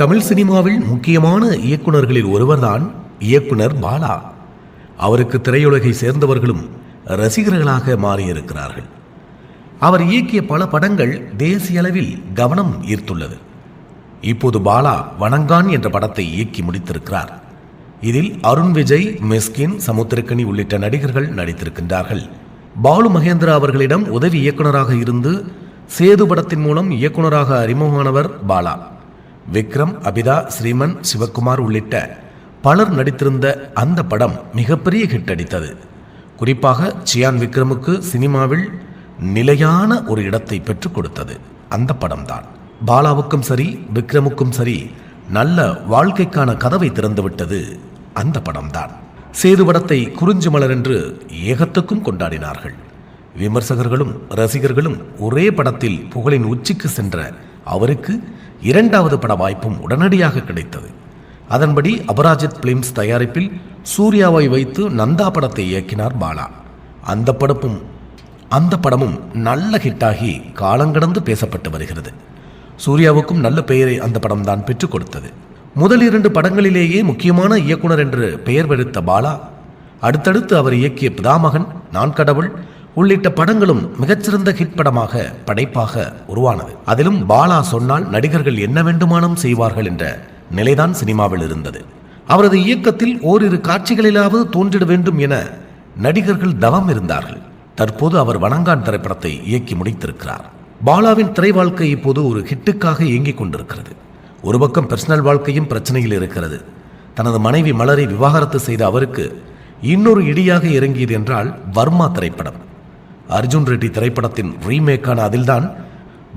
தமிழ் சினிமாவில் முக்கியமான இயக்குனர்களில் ஒருவர்தான் இயக்குனர் பாலா. அவருக்கு திரையுலகை சேர்ந்தவர்களும் ரசிகர்களாக மாறியிருக்கிறார்கள். அவர் இயக்கிய பல படங்கள் தேசிய அளவில் கவனம் ஈர்த்துள்ளது. இப்போது பாலா வணங்கான் என்ற படத்தை இயக்கி முடித்திருக்கிறார். இதில் அருண் விஜய் மிஸ்கின் சமுத்திரக்கனி உள்ளிட்ட நடிகர்கள் நடித்திருக்கின்றார்கள். பாலு மகேந்திரா அவர்களிடம் உதவி இயக்குனராக இருந்து சேது படத்தின் மூலம் இயக்குனராக அறிமுகமானவர் பாலா. விக்ரம் அபிதா ஸ்ரீமன் சிவகுமார் உள்ளிட்ட பலர் நடித்திருந்த அந்த படம் மிகப்பெரிய ஹிட் அடித்தது. குறிப்பாக சியான் விக்ரமுக்கு சினிமாவில் நிலையான ஒரு இடத்தை பெற்றுக் கொடுத்தது. அந்த படம்தான். பாலாவுக்கும் சரி விக்ரமுக்கும் சரி நல்ல வாழ்க்கைக்கான கதவை திறந்துவிட்டது அந்த படம்தான். சேது படத்தை குறிஞ்சி மலர் என்று ஏகத்துக்கும் கொண்டாடினார்கள். விமர்சகர்களும் ரசிகர்களும் ஒரே படத்தில் புகழின் உச்சிக்கு சென்ற அவருக்கு இரண்டாவது பட வாய்ப்பும் உடனடியாக கிடைத்தது. அதன்படி அபராஜித் பிலிம்ஸ் தயாரிப்பில் சூர்யாவை வைத்து நந்தா படத்தை இயக்கினார் பாலா. அந்த படமும் அந்த படமும் நல்ல ஹிட்டாகி காலங்கடந்து பேசப்பட்டு வருகிறது. சூர்யாவுக்கும் நல்ல பெயரை அந்த படம் தான் பெற்றுக் கொடுத்தது. முதல் இரண்டு படங்களிலேயே முக்கியமான இயக்குனர் என்று பெயர் பெருத்த பாலா. அடுத்தடுத்து அவர் இயக்கிய பிதாமகன் நான் கடவுள் உள்ளிட்ட படங்களும் மிகச்சிறந்த ஹிட் படமாக படைப்பாக உருவானது. அதிலும் பாலா சொன்னால் நடிகர்கள் என்ன வேண்டுமானம் செய்வார்கள் என்ற நிலைதான் சினிமாவில் இருந்தது. அவரது இயக்கத்தில் ஓரிரு காட்சிகளிலாவது தோன்றிட வேண்டும் என நடிகர்கள் தவம் இருந்தார்கள். தற்போது அவர் வணங்கான் திரைப்படத்தை இயக்கி முடித்திருக்கிறார். பாலாவின் திரை வாழ்க்கை இப்போது ஒரு ஹிட்டுக்காக இயங்கிக் கொண்டிருக்கிறது. ஒரு பக்கம் பர்சனல் வாழ்க்கையும் பிரச்சனையில் இருக்கிறது. தனது மனைவி மலரை விவாகரத்து செய்த அவருக்கு இன்னொரு இடியாக இறங்கியது என்றால் வர்மா திரைப்படம். அர்ஜுன் ரெட்டி திரைப்படத்தின் ரீமேக்கான அதில்தான்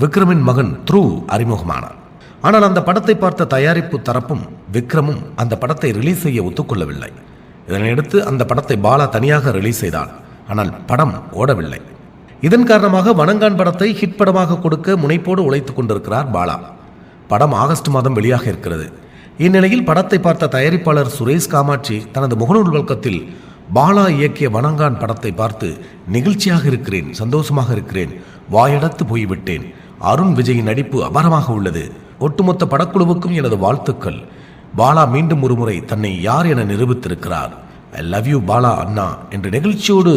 விக்ரமின் மகன் த்ரூ அறிமுகமானார். ஆனால் அந்த படத்தை பார்த்த தயாரிப்பு தரப்பும் விக்ரமும் அந்த படத்தை ரிலீஸ் செய்ய ஒத்துக்கொள்ளவில்லை. இதனையடுத்து அந்த படத்தை பாலா தனியாக ரிலீஸ் செய்தார். ஆனால் படம் ஓடவில்லை. இதன் காரணமாக வனங்கான் படத்தை ஹிட் படமாக கொடுக்க முனைப்போடு உழைத்துக் கொண்டிருக்கிறார் பாலா. படம் ஆகஸ்ட் மாதம் வெளியாக இருக்கிறது. இந்நிலையில் படத்தை பார்த்த தயாரிப்பாளர் சுரேஷ் காமாட்சி தனது முகநூல் வழக்கத்தில் பாலா இயக்கிய வணங்கான் படத்தை பார்த்து நெகிழ்ச்சியாக இருக்கிறேன் சந்தோஷமாக இருக்கிறேன் வாயடத்து போய்விட்டேன். அருண் விஜயின் நடிப்பு அபாரமாக உள்ளது. ஒட்டுமொத்த படக்குழுவுக்கும் எனது வாழ்த்துக்கள். பாலா மீண்டும் ஒருமுறை தன்னை யார் என நிரூபித்திருக்கிறார். ஐ லவ் யூ பாலா அண்ணா என்று நெகிழ்ச்சியோடு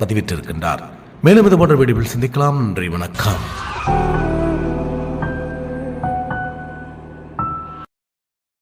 பதிவிட்டிருக்கின்றார். மேலும் இது போன்ற வீடியோவில் சந்திக்கலாம். நன்றி வணக்கம்.